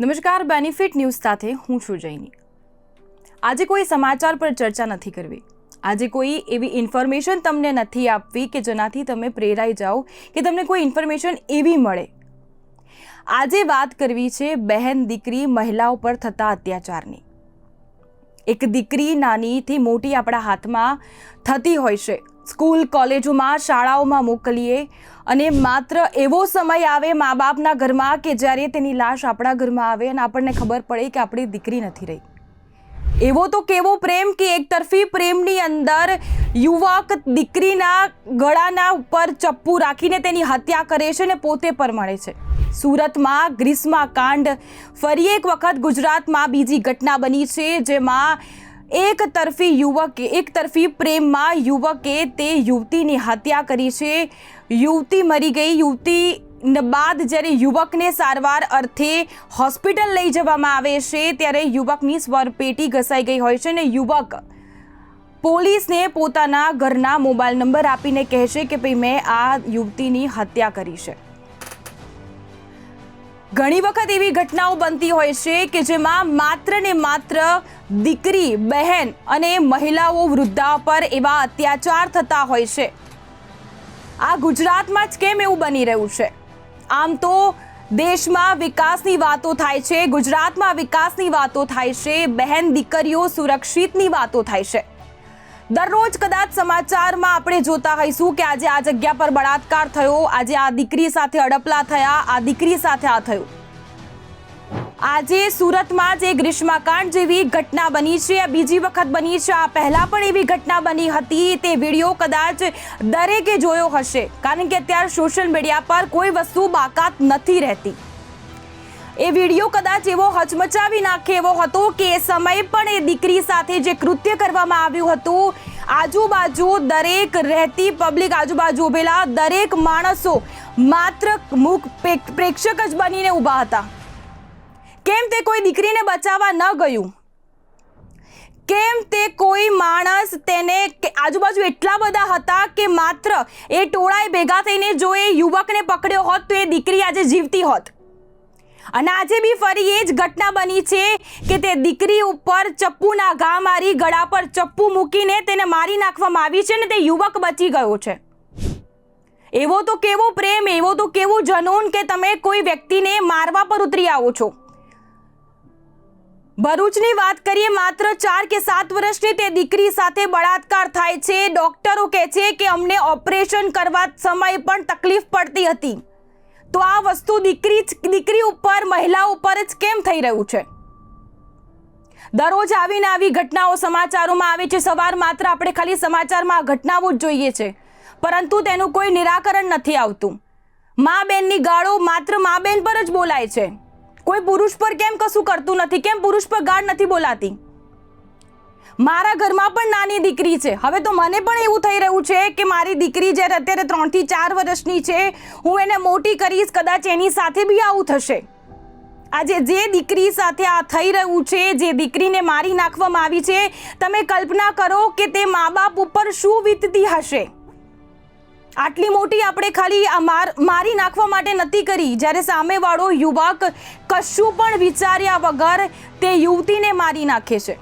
નમસ્કાર benefit news સાથે હું છું જૈની. આજે કોઈ સમાચાર પર ચર્ચા નથી કરવી. આજે કોઈ એવી ઇન્ફોર્મેશન તમને નથી આપવી કે જેનાથી તમે પ્રેરાઈ જાઓ, કે તમને કોઈ ઇન્ફોર્મેશન એવી મળે. આજે વાત કરવી છે બહેન દીકરી મહિલાઓ પર થતા અત્યાચારની. એક દીકરી નાનીથી મોટી આપણા હાથમાં થતી હોય છે. સ્કૂલ, કોલેજોમાં, શાળાઓમાં મોકલીએ અને માત્ર એવો સમય આવે મા બાપના ઘરમાં કે જ્યારે તેની લાશ આપણા ઘરમાં આવે અને આપણને ખબર પડે કે આપણી દીકરી નથી રહી. એવો તો કેવો પ્રેમ કે એક તરફી પ્રેમની અંદર યુવક દીકરીના ગળાના ઉપર ચપ્પુ રાખીને તેની હત્યા કરે છે ને પોતે પર મળે છે. સુરતમાં ગ્રીષ્મા કાંડ. ફરી એક વખત ગુજરાતમાં બીજી ઘટના બની છે જેમાં એક તરફી યુવકે, એક તરફી પ્રેમમાં યુવકે તે યુવતીની હત્યા કરી છે. યુવતી મરી ગઈ. યુવતી બાદ જ્યારે યુવકને સારવાર અર્થે હોસ્પિટલ લઈ જવામાં આવે છે, ત્યારે યુવકની સ્વરપેટી ઘસાઈ ગઈ હોય છે અને યુવક પોલીસને પોતાના ઘરના મોબાઈલ નંબર આપીને કહે છે કે, ભાઈ, મેં આ યુવતીની હત્યા કરી છે. ઘણી વખત એવી ઘટનાઓ બનતી હોય છે કે જેમાં માત્ર ને માત્ર દીકરી, બહેન અને મહિલાઓ વૃદ્ધા પર એવા અત્યાચાર થતા હોય છે. આ ગુજરાતમાં જ કેમ એવું બની રહ્યું છે? આમ તો દેશમાં વિકાસની વાતો થાય છે, ગુજરાતમાં વિકાસની વાતો થાય છે, બહેન દીકરીઓ સુરક્ષિતની વાતો થાય છે. દરરોજ કદાચ સમાચારમાં આપણે જોતા હોઈશું કે આજે આ જગ્યા પર બળાત્કાર થયો. આજે આ દીકરી સાથે અડપલા થયા, આ દીકરી સાથે આ થયું. આજે સુરતમાં જે ગ્રીષ્માકાંડ જેવી ઘટના બની છે. બીજી વખત બની છે. આ પહેલાં પણ એવી ઘટના બની હતી. તે વીડિયો કદાચ દરેકે જોયો હશે. કારણ કે અત્યારે સોશિયલ મીડિયા પર કોઈ વસ્તુ બાકાત નથી રહેતી. એ વીડિયો કદાચ એવો હચમચાવી નાખે એવો હતો કે એ સમયે પણ એ દીકરી સાથે જે કૃત્ય કરવામાં આવ્યું હતું, આજુબાજુ દરેક રહેતી પબ્લિક આજુબાજુ ઉભેલા દરેક માણસો માત્ર મુખ પ્રેક્ષક જ બનીને ઊભા હતા. કેમ તે કોઈ દીકરીને બચાવવા ન ગયું? કેમ તે કોઈ માણસ તેને આજુબાજુ એટલા બધા હતા કે માત્ર એ ટોળાએ ભેગા થઈને જો એ યુવકને પકડ્યો હોત તો એ દીકરી આજે જીવતી હોત. અને આજે બી ફરી એ જ ઘટના બની છે કે તે દીકરી ઉપર ચપ્પુના ઘા મારી, ગળા પર ચપ્પુ મૂકીને તેને મારી નાખવામાં આવી છે ને તે યુવક બચી ગયો છે. એવો તો કેવો પ્રેમ, એવો તો કેવું જનૂન કે તમે કોઈ વ્યક્તિને મારવા પર ઉતરી આવો છો. ભરૂચની વાત કરીએ, માત્ર ચાર કે સાત વર્ષની તે દીકરી સાથે બળાત્કાર થાય છે. ડોક્ટરો કહે છે કે અમને ઓપરેશન કરવા સમય પણ તકલીફ પડતી હતી. તો આ વસ્તુ દીકરી દીકરી ઉપર, મહિલા ઉપર જ કેમ થઈ રહ્યું છે? દરરોજ આવીને આવી ઘટનાઓ સમાચારોમાં આવે છે. સવાર માત્ર આપણે ખાલી સમાચારમાં ઘટનાઓ જ જોઈએ છે. પરંતુ તેનું કોઈ નિરાકરણ નથી આવતું. મા બેનની ગાળો માત્ર મા બેન પર જ બોલાય છે. કોઈ પુરુષ પર કેમ કશું કરતું નથી? કેમ પુરુષ પર ગાળ નથી બોલાતી? મારા ઘરમાં પણ નાની દીકરી છે. હવે તો મને પણ એવું થઈ રહ્યું છે કે મારી દીકરી જ્યારે અત્યારે ત્રણથી ચાર વર્ષની છે, હું એને મોટી કરીશ, કદાચ એની સાથે બી આવું થશે. આજે જે દીકરી સાથે આ થઈ રહ્યું છે, જે દીકરીને મારી નાખવામાં આવી છે, તમે કલ્પના કરો કે તે મા બાપ ઉપર શું વીતતી હશે. આટલી મોટી આપણે ખાલી માર નાખવા માટે નથી કરી. જ્યારે સામેવાળો યુવક કશું પણ વિચાર્યા વગર તે યુવતીને મારી નાખે છે.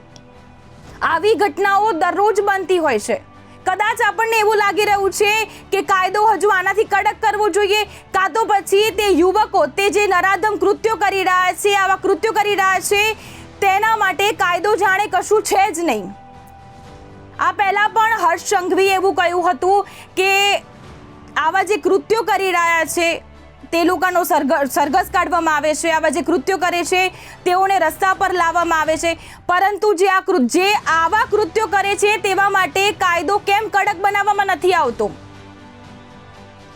આવી ઘટનાઓ દરરોજ બનતી હોય છે. કદાચ આપણને એવું લાગી રહ્યું છે કે કાયદો હજુ આનાથી કડક કરવો જોઈએ, કાં તો પછી તે યુવકો, તે જે નરાધમ કૃત્યો કરી રહ્યા છે, આવા કૃત્યો કરી રહ્યા છે, તેના માટે કાયદો જાણે કશું છે જ નહીં. આ પહેલાં પણ હર્ષ સંઘવી એવું કહ્યું હતું કે આવા જે કૃત્યો કરી રહ્યા છે તે લોકોનો સરઘસ કાઢવામાં આવે છે, આવા જે કૃત્યો કરે છે, તેઓને રસ્તા પર લાવવામાં આવે છે. પરંતુ જે આ જે આવા કૃત્યો કરે છે, તેવા માટે કાયદો કેમ કડક બનાવવામાં નથી આવતો?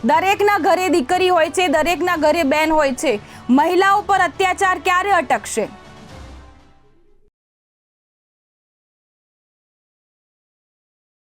દરેકના ઘરે દીકરી હોય છે, દરેકના ઘરે બેન હોય છે. મહિલાઓ પર અત્યાચાર ક્યારે અટકશે?